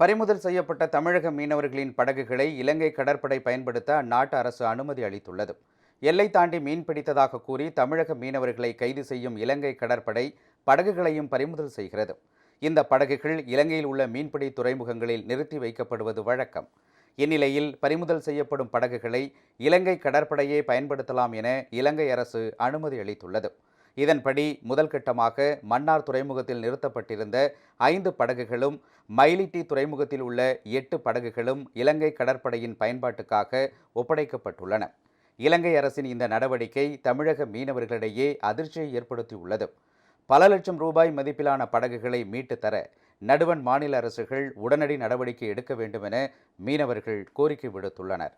பறிமுதல் செய்யப்பட்ட தமிழக மீனவர்களின் படகுகளை இலங்கை கடற்படை பயன்படுத்த அந்நாட்டு அரசு அனுமதி அளித்துள்ளது. எல்லை தாண்டி மீன் பிடித்ததாக கூறி தமிழக மீனவர்களை கைது செய்யும் இலங்கை கடற்படை படகுகளையும் பறிமுதல் செய்கிறது. இந்த படகுகள் இலங்கையில் உள்ள மீன்பிடி துறைமுகங்களில் நிறுத்தி வைக்கப்படுவது வழக்கம். இந்நிலையில் பறிமுதல் செய்யப்படும் படகுகளை இலங்கை கடற்படையே பயன்படுத்தலாம் என இலங்கை அரசு அனுமதி அளித்துள்ளது. இதன்படி முதல் கட்டமாக மன்னார் துறைமுகத்தில் நிறுத்தப்பட்டிருந்த ஐந்து படகுகளும் மயிலிட்டி துறைமுகத்தில் உள்ள எட்டு படகுகளும் இலங்கை கடற்படையின் பயன்பாட்டுக்காக ஒப்படைக்கப்பட்டுள்ளன. இலங்கை அரசின் இந்த நடவடிக்கை தமிழக மீனவர்களிடையே அதிர்ச்சியை ஏற்படுத்தியுள்ளது. பல லட்சம் ரூபாய் மதிப்பிலான படகுகளை மீட்டு தர நடுவண் மாநில அரசுகள் உடனடி நடவடிக்கை எடுக்க வேண்டும் என மீனவர்கள் கோரிக்கை விடுத்துள்ளனர்.